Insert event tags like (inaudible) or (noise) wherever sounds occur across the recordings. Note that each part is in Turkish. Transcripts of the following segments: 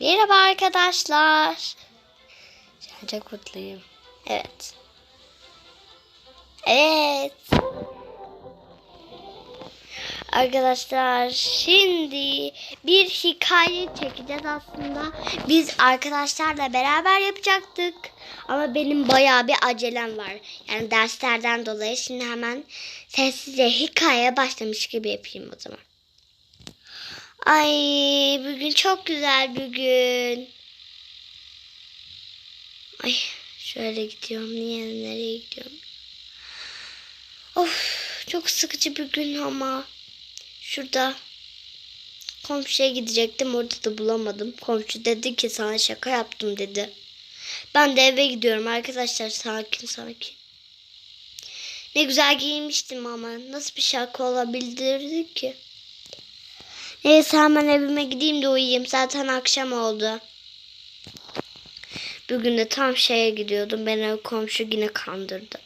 Merhaba arkadaşlar. Çok mutluyum. Evet. Evet. Arkadaşlar şimdi bir hikaye çekeceğiz aslında. Biz arkadaşlarla beraber yapacaktık. Ama benim bayağı bir acelem var. Yani derslerden dolayı şimdi hemen sessizce hikayeye başlamış gibi yapayım o zaman. Ay bugün çok güzel bir gün. Ay şöyle gidiyorum. Niye nereye gidiyorum? Of çok sıkıcı bir gün ama. Şurada komşuya gidecektim. Orada da bulamadım. Komşu dedi ki sana şaka yaptım dedi. Ben de eve gidiyorum arkadaşlar. Sakin sakin. Ne güzel giyinmiştim ama nasıl bir şaka olabilirdi ki? Neyse hemen evime gideyim de uyuyayım. Zaten akşam oldu. Bugün de tam şeye gidiyordum. Beni komşu yine kandırdı.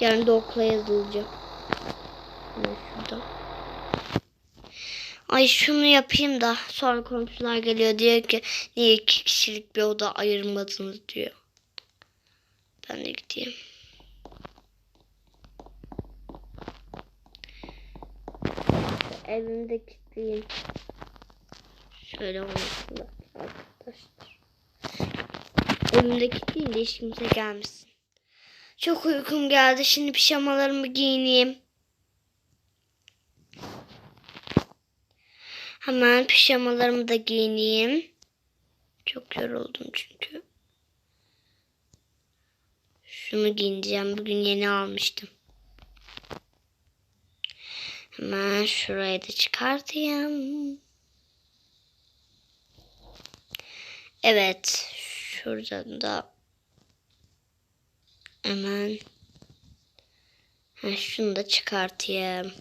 Yarın da okula yazılacağım. Hemen şurada. Ay şunu yapayım da sonra komşular geliyor diyor ki niye iki kişilik bir oda ayırmadınız diyor. Ben de gideyim. Evimde kilitliyim. Şöyle da arkadaşlar. Evimde kilitliyim de kimse gelmesin. Çok uykum geldi. Şimdi pijamalarımı giyineyim. Hemen pijamalarımı da giyineyim. Çok yoruldum çünkü. Şunu giyineceğim. Bugün yeni almıştım. Hemen şurayı da çıkartayım. Evet. Şuradan da hemen ha, şunu da çıkartayım.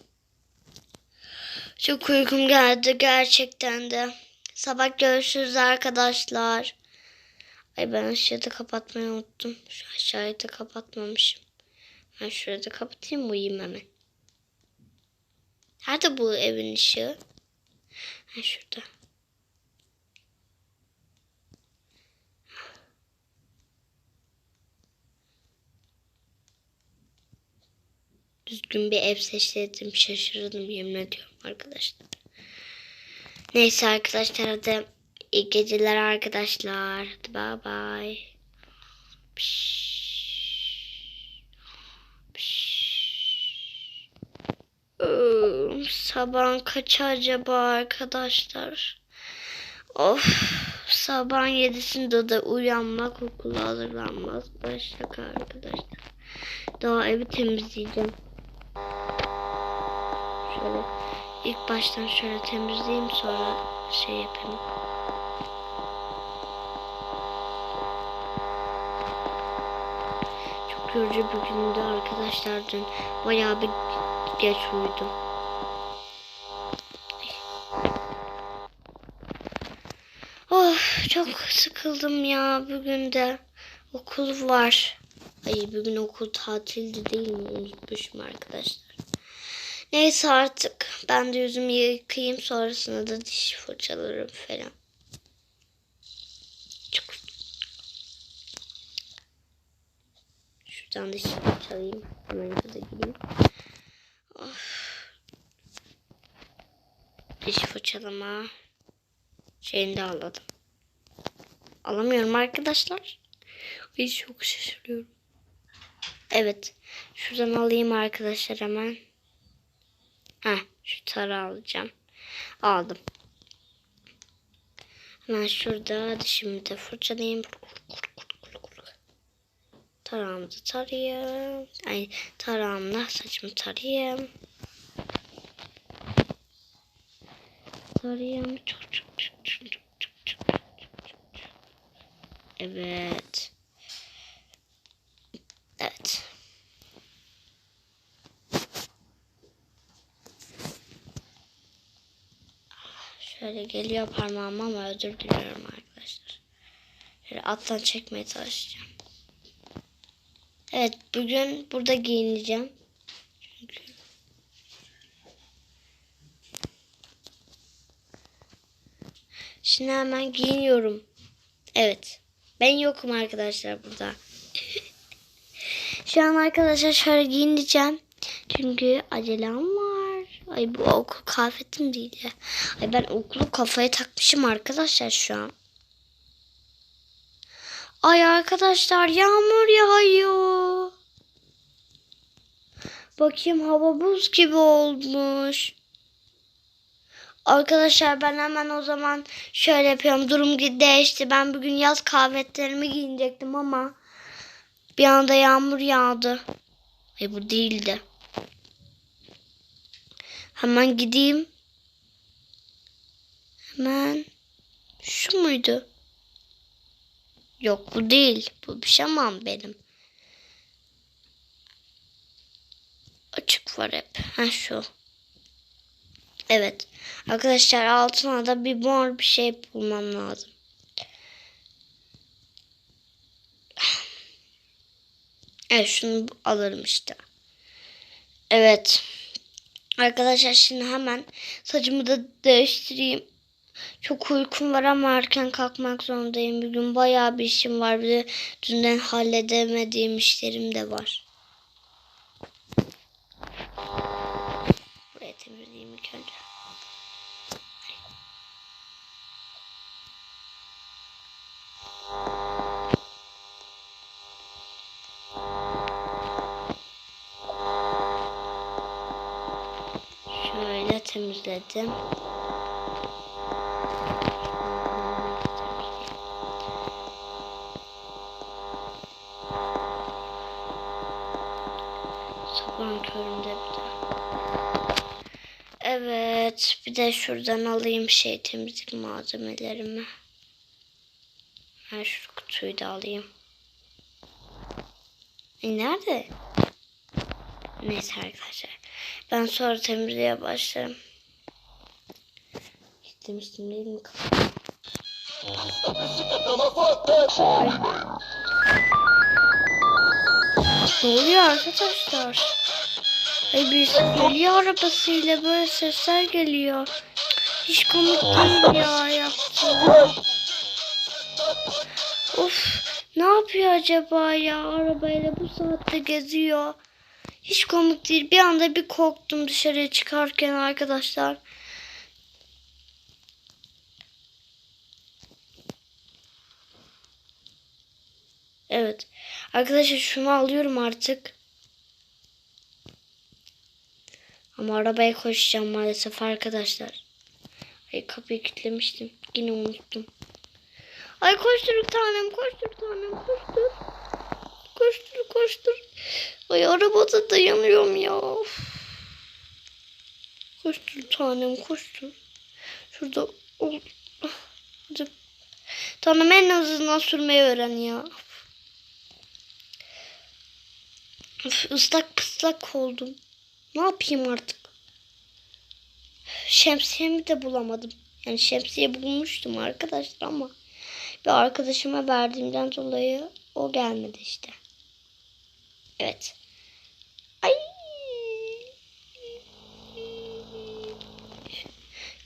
Çok uykum geldi gerçekten de. Sabah görüşürüz arkadaşlar. Ay ben ışığı da kapatmayı unuttum. Şu aşağıyı da kapatmamışım. Ben şurada kapatayım uyuyayım hemen. Nerede bu evin ışığı? Ha şurada. Düzgün bir ev seçtim şaşırdım yemin ediyorum arkadaşlar. Neyse arkadaşlar hadi iyi geceler arkadaşlar. Hadi bye bye. Iı, Sabah kaç acaba arkadaşlar? Of sabah yedisinde de uyanmak okula hazırlanmaz. Başlık arkadaşlar. Daha evi temizleyeceğim. Şöyle ilk baştan şöyle temizleyeyim sonra şey yapayım. Çok yorucu bir gündü arkadaşlar dün. Bayağı bir geç uyudum. Of çok sıkıldım ya bugün de. Okul var. Ay bugün okul tatildi değil mi? Unutmuşum arkadaşlar. Neyse artık ben de yüzümü yıkayayım sonrasında da diş fırçalarım falan. Çok... Şuradan diş fırçalayayım. Hemen da gideyim. Of. Diş fırçalama şeyini de aladım. Alamıyorum arkadaşlar. Ay çok şaşırıyorum. Evet. Şuradan alayım arkadaşlar hemen. Heh, şu tarı alacağım. Aldım. Hemen şurada dişimi de fırçalayayım. Tarağımı da tarayayım. Ay tarağımla saçımı tarayayım. Tarayayım. Çok çok çok çok çok çok. Evet. Evet. Şöyle geliyor parmağım ama özür diliyorum arkadaşlar. Şöyle alttan çekmeye çalışacağım. Evet bugün burada giyineceğim. Çünkü Şimdi hemen giyiniyorum. Evet. Ben yokum arkadaşlar burada. Şu an arkadaşlar şöyle giyineceğim. Çünkü acelem var. Ay bu okul kıyafetim değil ya. Ay ben okulu kafaya takmışım arkadaşlar şu an. Ay arkadaşlar yağmur yağıyor. Bakayım hava buz gibi olmuş. Arkadaşlar ben hemen o zaman şöyle yapıyorum. Durum değişti. Ben bugün yaz kahvetlerimi giyinecektim ama bir anda yağmur yağdı. Ay bu değildi. Hemen gideyim. Hemen şu muydu? Yok bu değil. Bu pijamam benim. Açık var hep. Ha şu. Evet. Arkadaşlar altına da bir mor bir şey bulmam lazım. Evet şunu alırım işte. Evet. Arkadaşlar şimdi hemen saçımı da değiştireyim. Çok uykum var ama erken kalkmak zorundayım. Bugün bayağı bir işim var. Bir de dünden halledemediğim işlerim de var. Burayı temizleyeyim ilk önce. Şöyle temizledim. Sabahın bir de. Evet. Bir de şuradan alayım şey temizlik malzemelerimi. Ben şu kutuyu da alayım. E nerede? Neyse arkadaşlar. Ben sonra temizliğe başlarım. Demiştim değil mi? Ne oluyor arkadaşlar? Ay birisi geliyor arabasıyla böyle sesler geliyor. Hiç komik değil ya yaptı. Of ne yapıyor acaba ya arabayla bu saatte geziyor. Hiç komik değil. Bir anda bir korktum dışarıya çıkarken arkadaşlar. Evet. Arkadaşlar şunu alıyorum artık. Ama arabaya koşacağım maalesef arkadaşlar. Ay kapıyı kilitlemiştim. Yine unuttum. Ay koştur tanem koştur tanem koştur. Koştur koştur. Ay arabada dayanıyorum ya. Of. Koştur tanem koştur. Şurada ol. Tanem en azından sürmeyi öğren ya. Üf, ıslak pıslak oldum. Ne yapayım artık? Şemsiyemi de bulamadım. Yani şemsiye bulmuştum arkadaşlar ama bir arkadaşıma verdiğimden dolayı o gelmedi işte. Evet. Ay.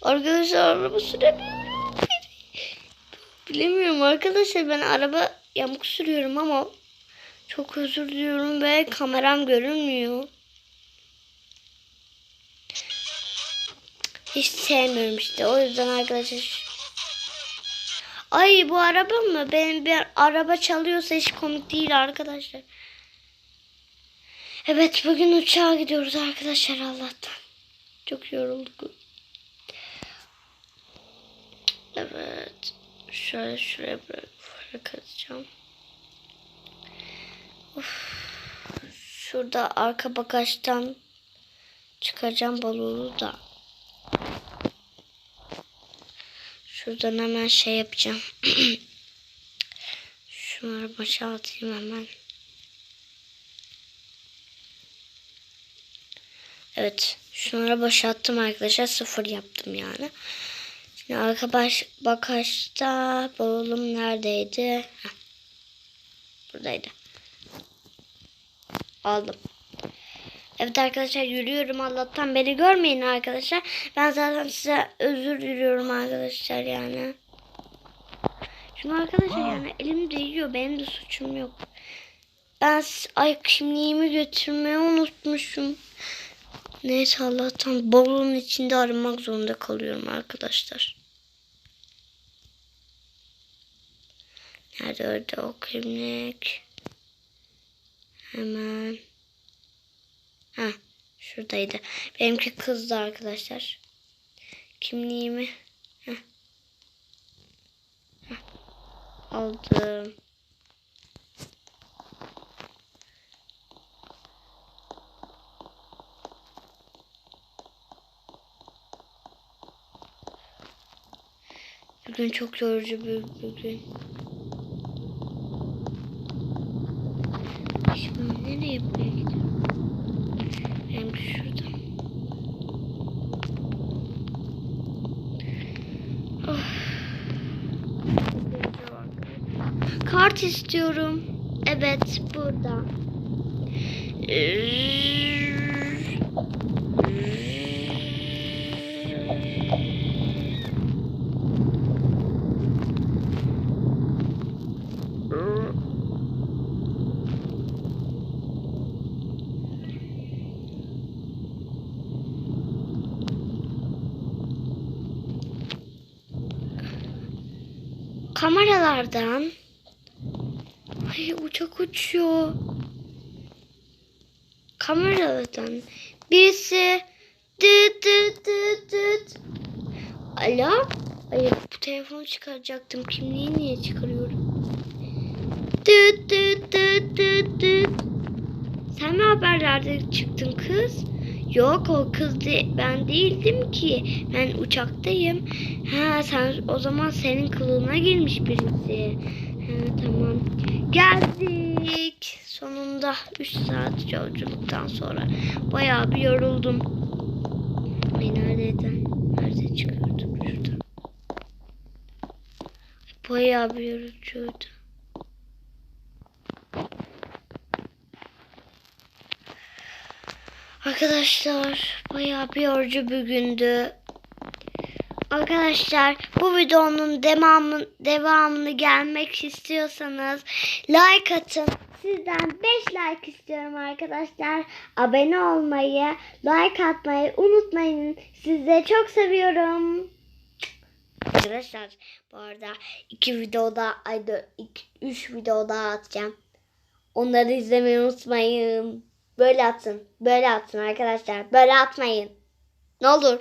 Arkadaşlar araba süremiyorum. Bilemiyorum arkadaşlar ben araba yamuk sürüyorum ama çok özür diliyorum ve kameram görünmüyor. Hiç sevmiyorum işte. O yüzden arkadaşlar. Ay bu araba mı? Benim bir araba çalıyorsa hiç komik değil arkadaşlar. Evet bugün uçağa gidiyoruz arkadaşlar Allah'tan. Çok yorulduk. Evet. Şöyle şuraya böyle kazacağım. Of. Şurada arka bagajdan çıkacağım balonu da. Şuradan hemen şey yapacağım. (clears throat) Şunları boşaltayım hemen. Evet. Şunları boşalttım arkadaşlar. Sıfır yaptım yani. Şimdi arka baş, bagajda balonum neredeydi? Heh. Buradaydı. Aldım. Evet arkadaşlar yürüyorum Allah'tan beni görmeyin arkadaşlar. Ben zaten size özür diliyorum arkadaşlar yani. Şunu arkadaşlar yani elim değiyor. Benim de suçum yok. Ben ay kimliğimi götürmeyi unutmuşum. Neyse Allah'tan bavulun içinde aramak zorunda kalıyorum arkadaşlar. Nerede orada o kimlik? Hemen. Ha, şuradaydı. Benimki kızdı arkadaşlar. Kimliğimi Heh. Heh. aldım. Bugün çok yorucu bir, bir gün. Şimdi nereye buraya gidiyorum? Benimki şurada. Oh. Kart istiyorum. Evet burada. Kameralardan Ay uçak uçuyor. Kameralardan birisi dıt dıt dıt dıt. Alo? Ay bu telefonu çıkaracaktım. Kimliği niye çıkarıyorum? Dıt dıt dıt dıt dıt. Sen mi haberlerde çıktın kız? Yok o kız de, ben değildim ki. Ben uçaktayım. Ha sen o zaman senin kılığına girmiş birisi. Ha tamam. Geldik. Sonunda 3 saat yolculuktan sonra bayağı bir yoruldum. Ay neredeydi? Nerede çıkıyorduk şurada? Bayağı bir yorucuydu. Arkadaşlar bayağı bir yorucu bir gündü. Arkadaşlar bu videonun devamı, devamını gelmek istiyorsanız like atın. Sizden 5 like istiyorum arkadaşlar. Abone olmayı, like atmayı unutmayın. Sizi çok seviyorum. Arkadaşlar bu arada iki videoda ay 3 video daha atacağım. Onları izlemeyi unutmayın. Böyle atın. Böyle atın arkadaşlar. Böyle atmayın. Ne olur.